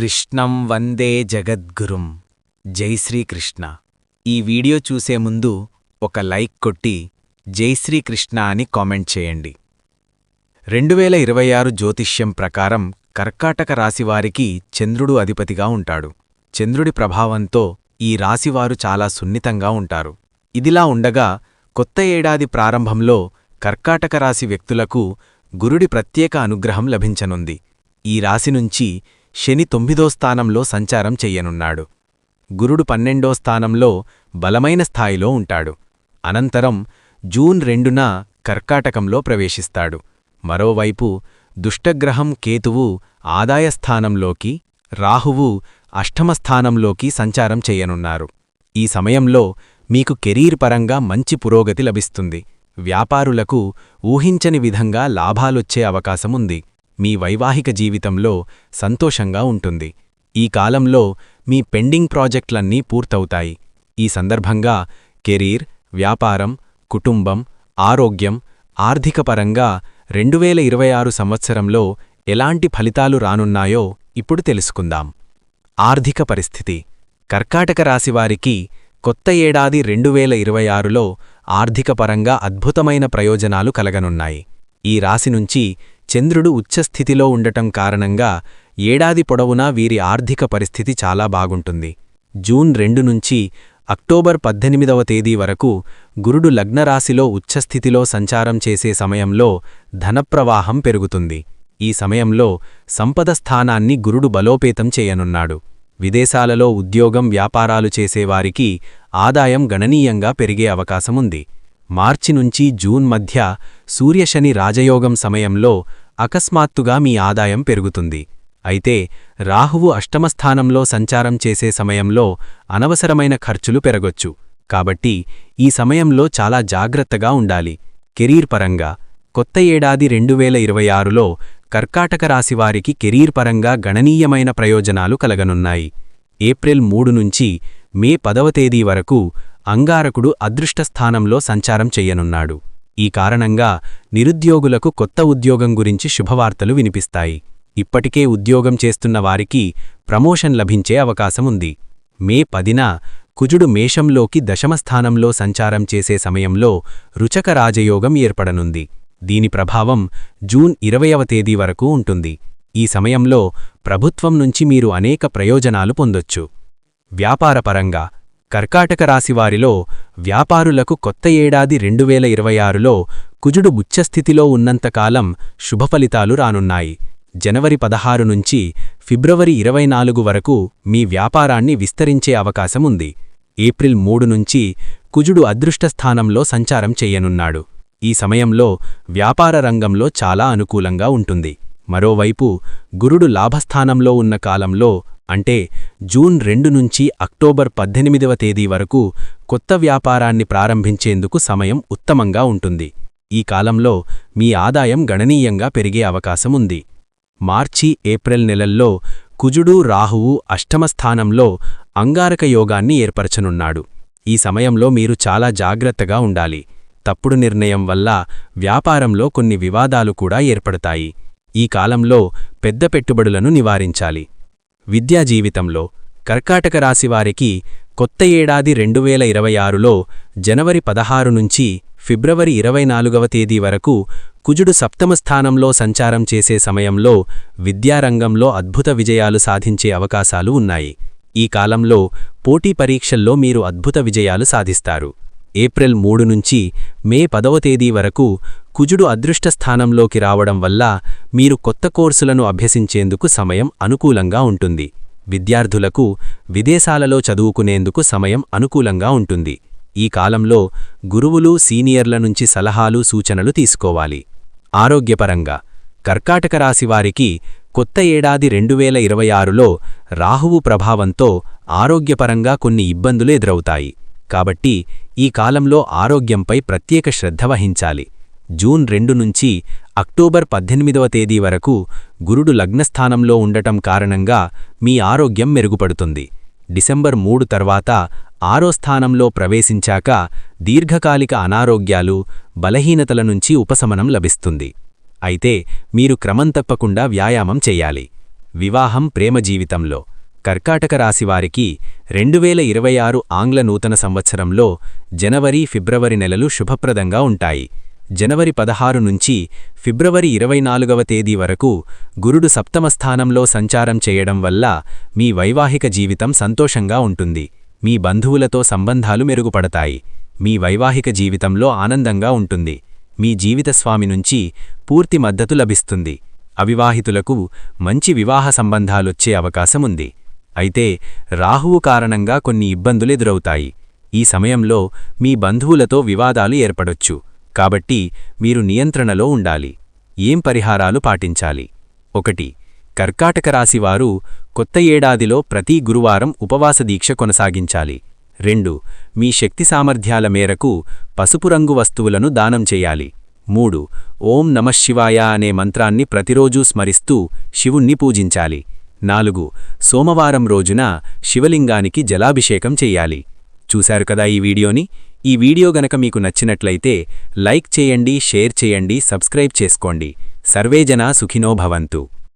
కృష్ణం వందే జగద్గురుం. జై శ్రీకృష్ణ. ఈ వీడియో చూసే ముందు ఒక లైక్ కొట్టి జై శ్రీకృష్ణ అని కామెంట్ చేయండి. రెండు వేల ఇరవై ఆరు జ్యోతిష్యం ప్రకారం కర్కాటక రాశివారికి చంద్రుడు అధిపతిగా ఉంటాడు. చంద్రుడి ప్రభావంతో ఈ రాశివారు చాలా సున్నితంగా ఉంటారు. ఇదిలా ఉండగా కొత్త ఏడాది ప్రారంభంలో కర్కాటక రాశి వ్యక్తులకు గురుడి ప్రత్యేక అనుగ్రహం లభించనుంది. ఈ రాశి నుంచి శని తొమ్మిదో స్థానంలో సంచారం చెయ్యనున్నాడు. గురుడు పన్నెండో స్థానంలో బలమైన స్థాయిలో ఉంటాడు. అనంతరం జూన్ రెండున కర్కాటకంలో ప్రవేశిస్తాడు. మరోవైపు దుష్టగ్రహం కేతువు ఆదాయస్థానంలోకి రాహువు అష్టమస్థానంలోకి సంచారం చెయ్యనున్నారు. ఈ సమయంలో మీకు కెరీర్ పరంగా మంచి పురోగతి లభిస్తుంది. వ్యాపారులకు ఊహించని విధంగా లాభాలొచ్చే అవకాశముంది. మీ వైవాహిక జీవితంలో సంతోషంగా ఉంటుంది. ఈ కాలంలో మీ పెండింగ్ ప్రాజెక్టులన్నీ పూర్తవుతాయి. ఈ సందర్భంగా కెరీర్ వ్యాపారం కుటుంబం ఆరోగ్యం ఆర్థికపరంగా రెండువేల ఇరవై ఆరు సంవత్సరంలో ఎలాంటి ఫలితాలు రానున్నాయో ఇప్పుడు తెలుసుకుందాం. ఆర్థిక పరిస్థితి. కర్కాటక రాశివారికి కొత్త ఏడాది రెండువేల ఇరవై ఆరులో ఆర్థికపరంగా అద్భుతమైన ప్రయోజనాలు కలగనున్నాయి. ఈ రాశి నుంచి చంద్రుడు ఉచ్చస్థితిలో ఉండటం కారణంగా ఏడాది పొడవునా వీరి ఆర్థిక పరిస్థితి చాలా బాగుంటుంది. జూన్ రెండు నుంచి అక్టోబర్ పద్దెనిమిదవ తేదీ వరకు గురుడు లగ్నరాశిలో ఉచ్చస్థితిలో సంచారం చేసే సమయంలో ధనప్రవాహం పెరుగుతుంది. ఈ సమయంలో సంపద స్థానాన్ని గురుడు బలోపేతం చేయనున్నాడు. విదేశాలలో ఉద్యోగం వ్యాపారాలు చేసేవారికి ఆదాయం గణనీయంగా పెరిగే అవకాశముంది. మార్చి నుంచి జూన్ మధ్య సూర్యశని రాజయోగం సమయంలో అకస్మాత్తుగా మీ ఆదాయం పెరుగుతుంది. అయితే రాహువు అష్టమస్థానంలో సంచారం చేసే సమయంలో అనవసరమైన ఖర్చులు పెరగొచ్చు. కాబట్టి ఈ సమయంలో చాలా జాగ్రత్తగా ఉండాలి. కెరీర్ పరంగా కొత్త ఏడాది రెండువేల ఇరవై ఆరులో కర్కాటక రాశివారికి కెరీర్ పరంగా గణనీయమైన ప్రయోజనాలు కలగనున్నాయి. ఏప్రిల్ మూడు నుంచి మే పదవ తేదీ వరకు అంగారకుడు అదృష్టస్థానంలో సంచారం చెయ్యనున్నాడు ఈ కారణంగా నిరుద్యోగులకు కొత్త ఉద్యోగం గురించి శుభవార్తలు వినిపిస్తాయి. ఇప్పటికే ఉద్యోగం చేస్తున్న వారికి ప్రమోషన్ లభించే అవకాశముంది. మే పదిన కుజుడు మేషంలోకి దశమస్థానంలో సంచారం చేసే సమయంలో రుచక రాజయోగం ఏర్పడనుంది. దీని ప్రభావం జూన్ ఇరవయవ తేదీ వరకు ఉంటుంది. ఈ సమయంలో ప్రభుత్వం నుంచి మీరు అనేక ప్రయోజనాలు పొందొచ్చు. వ్యాపారపరంగా కర్కాటక రాశివారిలో వ్యాపారులకు కొత్త ఏడాది రెండువేల ఇరవై ఆరులో కుజుడు ఉచ్చస్థితిలో ఉన్నంతకాలం శుభఫలితాలు రానున్నాయి. జనవరి పదహారు నుంచి ఫిబ్రవరి ఇరవై నాలుగు వరకు మీ వ్యాపారాన్ని విస్తరించే అవకాశముంది ఏప్రిల్ మూడు నుంచి కుజుడు అదృష్టస్థానంలో సంచారం చెయ్యనున్నాడు ఈ సమయంలో వ్యాపార రంగంలో చాలా అనుకూలంగా ఉంటుంది. మరోవైపు గురుడు లాభస్థానంలో ఉన్న కాలంలో అంటే జూన్ రెండు నుంచి అక్టోబర్ పద్దెనిమిదవ తేదీ వరకు కొత్త వ్యాపారాన్ని ప్రారంభించేందుకు సమయం ఉత్తమంగా ఉంటుంది. ఈ కాలంలో మీ ఆదాయం గణనీయంగా పెరిగే అవకాశముంది మార్చి ఏప్రిల్ నెలల్లో కుజుడు రాహువు అష్టమస్థానంలో అంగారక యోగాన్ని ఏర్పరచనున్నాడు. ఈ సమయంలో మీరు చాలా జాగ్రత్తగా ఉండాలి. తప్పుడు నిర్ణయం వల్ల వ్యాపారంలో కొన్ని వివాదాలు కూడా ఏర్పడతాయి. ఈ కాలంలో పెద్ద పెట్టుబడులను నివారించాలి. విద్యా జీవితంలో కర్కాటక రాశివారికి కొత్త ఏడాది రెండు వేల ఇరవై ఆరులో జనవరి పదహారు నుంచి ఫిబ్రవరి ఇరవై నాలుగవ తేదీ వరకు కుజుడు సప్తమ స్థానంలో సంచారం చేసే సమయంలో విద్యారంగంలో అద్భుత విజయాలు సాధించే అవకాశాలు ఉన్నాయి. ఈ కాలంలో పోటీ పరీక్షల్లో మీరు అద్భుత విజయాలు సాధిస్తారు. ఏప్రిల్ మూడు నుంచి మే పదవ తేదీ వరకు కుజుడు అదృష్ట స్థానంలోకి రావడం వల్ల మీరు కొత్త కోర్సులను అభ్యసించేందుకు సమయం అనుకూలంగా ఉంటుంది. విద్యార్థులకు విదేశాలలో చదువుకునేందుకు సమయం అనుకూలంగా ఉంటుంది. ఈ కాలంలో గురువులు సీనియర్ల నుంచి సలహాలు సూచనలు తీసుకోవాలి. ఆరోగ్యపరంగా కర్కాటక రాశివారికి కొత్త ఏడాది రెండువేల ఇరవై ఆరులో రాహువు ప్రభావంతో ఆరోగ్యపరంగా కొన్ని ఇబ్బందులు ఎదురవుతాయి. కాబట్టి ఈ కాలంలో ఆరోగ్యంపై ప్రత్యేక శ్రద్ధ వహించాలి. జూన్ రెండు నుంచి అక్టోబర్ పద్దెనిమిదవ తేదీ వరకు గురుడు లగ్నస్థానంలో ఉండటం కారణంగా మీ ఆరోగ్యం మెరుగుపడుతుంది. డిసెంబర్ మూడు తర్వాత ఆరో స్థానంలో ప్రవేశించాక దీర్ఘకాలిక అనారోగ్యాలు బలహీనతల నుంచి ఉపశమనం లభిస్తుంది. అయితే మీరు క్రమం తప్పకుండా వ్యాయామం చెయ్యాలి వివాహం ప్రేమ జీవితంలో. కర్కాటక రాశివారికి రెండువేల ఇరవై ఆరు ఆంగ్ల నూతన సంవత్సరంలో జనవరి ఫిబ్రవరి నెలలు శుభప్రదంగా ఉంటాయి. జనవరి పదహారు నుంచి ఫిబ్రవరి ఇరవై నాలుగవ తేదీ వరకు గురుడు సప్తమ స్థానంలో సంచారం చేయడం వల్ల మీ వైవాహిక జీవితం సంతోషంగా ఉంటుంది. మీ బంధువులతో సంబంధాలు మెరుగుపడతాయి. మీ వైవాహిక జీవితంలో ఆనందంగా ఉంటుంది. మీ జీవితస్వామి నుంచి పూర్తి మద్దతు లభిస్తుంది. అవివాహితులకు మంచి వివాహ సంబంధాలొచ్చే అవకాశముంది అయితే రాహువు కారణంగా కొన్ని ఇబ్బందులెదురవుతాయి ఈ సమయంలో మీ బంధువులతో వివాదాలు ఏర్పడొచ్చు. కాబట్టి మీరు నియంత్రణలో ఉండాలి. ఏం పరిహారాలు పాటించాలి? ఒకటి కర్కాటక రాశివారు కొత్త ఏడాదిలో ప్రతి గురువారం ఉపవాస దీక్ష కొనసాగించాలి. రెండు మీ శక్తి సామర్థ్యాల మేరకు పసుపు రంగు వస్తువులను దానం చేయాలి. మూడు ఓం నమశివాయ అనే మంత్రాన్ని ప్రతిరోజూ స్మరిస్తూ శివుణ్ణి పూజించాలి. నాలుగు సోమవారం రోజున శివలింగానికి జలాభిషేకం చెయ్యాలి చూశారు కదా ఈ వీడియోని? ఈ వీడియో గనక మీకు నచ్చినట్లయితే లైక్ చేయండి షేర్ చేయండి సబ్స్క్రైబ్ చేసుకోండి. సర్వేజన సుఖినో భవంతు.